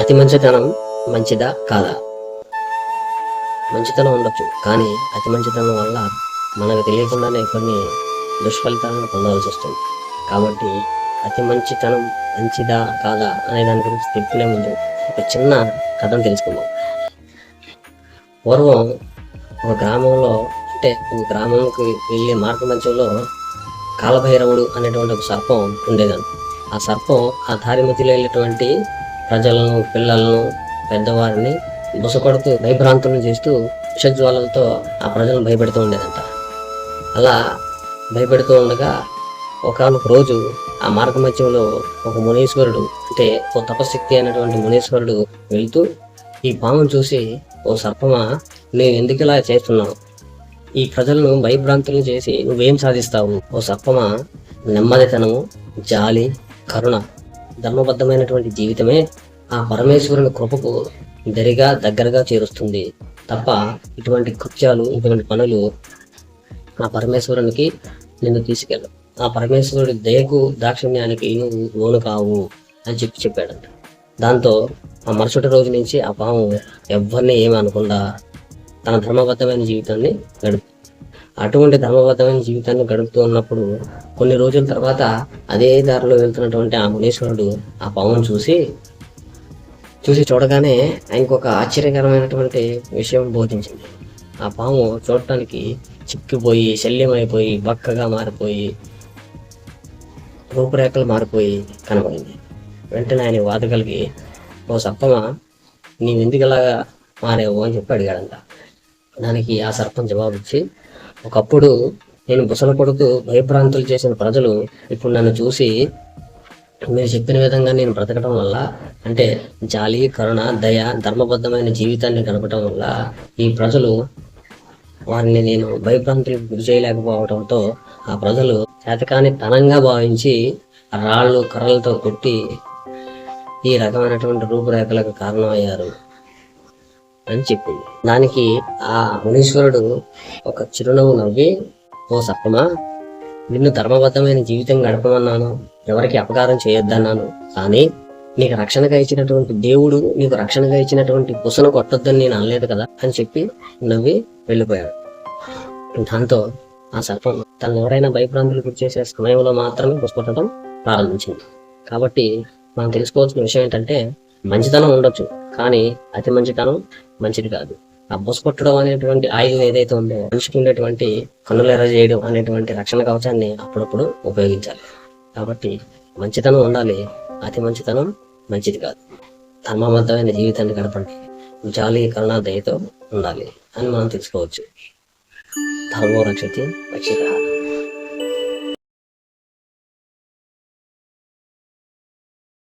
అతి మంచితనం మంచిదా కాదా? మంచితనం ఉండొచ్చు కానీ అతి మంచితనం వల్ల మనకు తెలియకుండానే కొన్ని దుష్ఫలితాలను పొందవలసి వస్తుంది. కాబట్టి అతి మంచితనం మంచిదా కాదా అనే దాని గురించి తెలుసుకునే ముందు ఒక చిన్న కథను తెలుసుకుందాం. పూర్వం ఒక గ్రామంలో అంటే ఒక గ్రామంకి వెళ్ళే మార్గ మధ్యలో కాలభైరవుడు అనేటువంటి ఒక సర్పం ఉండేదాన్ని. ఆ సర్పం ఆ దారి మధ్యలో వెళ్ళేటువంటి ప్రజలను పిల్లలను పెద్దవారిని బుసకొడుతూ భయభ్రాంతులను చేస్తూ విషజ్వాలలతో ఆ ప్రజలను భయపెడుతూ ఉండేదంట. అలా భయపెడుతూ ఉండగా ఒకనొక రోజు ఆ మార్గ మధ్యంలో ఒక మునీశ్వరుడు అంటే ఓ తపశక్తి అయినటువంటి మునీశ్వరుడు వెళ్తూ ఈ పామును చూసి ఓ సర్పమా నేను ఎందుకు ఇలా చేస్తున్నావు? ఈ ప్రజలను భయభ్రాంతులను చేసి నువ్వేం సాధిస్తావు? ఓ సర్పమా నెమ్మదితనము జాలి కరుణ ధర్మబద్ధమైనటువంటి జీవితమే ఆ పరమేశ్వరుని కృపకు దరిగా దగ్గరగా చేరుస్తుంది. తప్ప ఇటువంటి కృత్యాలు ఇటువంటి పనులు ఆ పరమేశ్వరునికి నిన్ను తీసుకెళ్ళు ఆ పరమేశ్వరుడి దయకు దాక్షిణ్యానికి నువ్వు లోను కావు అని చెప్పి చెప్పాడంట. దాంతో ఆ మరుసటి రోజు నుంచి ఆ పాము ఎవరిని ఏమి అనకుండా తన ధర్మబద్ధమైన జీవితాన్ని గడుపు అటువంటి ధర్మబద్ధమైన జీవితాన్ని గడుపుతూ ఉన్నప్పుడు కొన్ని రోజుల తర్వాత అదే దారిలో వెళ్తున్నటువంటి ఆ మునీశ్వరుడు ఆ పామును చూసి చూసి చూడగానే ఆయనకు ఒక ఆశ్చర్యకరమైనటువంటి విషయం బోధించింది. ఆ పాము చూడటానికి చిక్కిపోయి శల్యమైపోయి బక్కగా మారిపోయి రూపురేఖలు మారిపోయి కనబడింది. వెంటనే ఆయన వాత కలిగి ఓ సర్పమా నీవెందుకు ఇలాగా మారేవు? అని చెప్పి అడిగాడంట. దానికి ఆ సర్పం జవాబు ఇచ్చి ఒకప్పుడు నేను బుసలు కొడుకు భయభ్రాంతులు చేసిన ప్రజలు ఇప్పుడు నన్ను చూసి మీరు చెప్పిన విధంగా నేను బ్రతకడం వల్ల అంటే జాలి కరుణ దయ ధర్మబద్ధమైన జీవితాన్ని గడపడం వల్ల ఈ ప్రజలు వారిని నేను భయభ్రాంతులకు గురి చేయలేకపోవడంతో ఆ ప్రజలు చేతకాని తనంగా భావించి రాళ్ళు కర్రలతో కొట్టి ఈ రకమైనటువంటి రూపురేఖలకు కారణమయ్యారు. అని చెప్పింది. దానికి ఆ మునీశ్వరుడు ఒక చిరునవ్వు నవ్వి ఓ సప్పమా నిన్ను ధర్మబద్ధమైన జీవితం గడపమన్నాను. ఎవరికి అపకారం చేయొద్దన్నాను. కానీ నీకు రక్షణగా ఇచ్చినటువంటి దేవుడు నీకు రక్షణగా ఇచ్చినటువంటి పుసను కొట్టొద్దని నేను అనలేదు కదా అని చెప్పి నవ్వి వెళ్ళిపోయాడు. దాంతో ఆ సర్పం తను ఎవరైనా భయభ్రాంతులు గురి చేసే సమయంలో మాత్రమే పుష్పట్టడం ప్రారంభించింది. కాబట్టి మనం తెలుసుకోవాల్సిన విషయం ఏంటంటే మంచితనం ఉండొచ్చు కానీ అతి మంచితనం మంచిది కాదు. ఆ బొస్ కొట్టడం అనేటువంటి ఆయుధం ఏదైతే ఉందో మనిషికి ఉండేటువంటి కన్నులు ఎర్ర చేయడం అనేటువంటి రక్షణ కవచాన్ని అప్పుడప్పుడు ఉపయోగించాలి. కాబట్టి మంచితనం ఉండాలి అతి మంచితనం మంచిది కాదు. ధర్మబద్ధమైన జీవితాన్ని గడపండి జాలి కరుణ దయతో ఉండాలి అని మనం తెలుసుకోవచ్చు. ధర్మో రక్షతి రక్షిత.